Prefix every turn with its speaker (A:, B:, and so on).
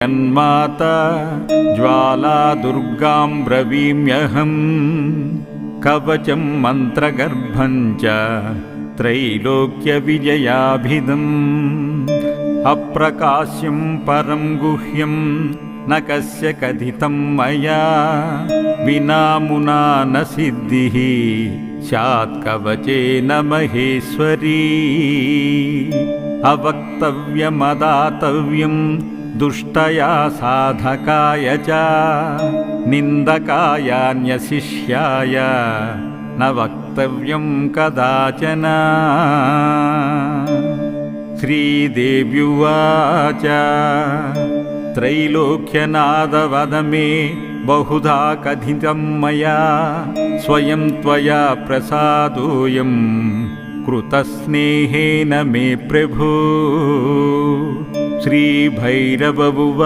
A: యన్మాత జ్వాలా దుర్గాం బ్రవీమ్యహం కవచం మంత్రగర్భం చ త్రైలోక్య విజయాభిదం అప్రకాశ్యం పరం గుహ్యం న కస్య కథితం మయా వినామునా న సిద్ధి స్యాత్ కవచేన మహేశ్వరీ అవక్తవ్యమదాతవ్యం దుష్టయా సాధకాయ చ నిందకాయాన్యశిష్యాయ న వక్తవ్యం కదాచన. శ్రీదేవ్యువాచ త్రైలోక్యనాదవద మే బహుధా కథితం మయా స్వయం త్వయా ప్రసాదోయం కృతస్నేహేన మే श्रीभैरबुव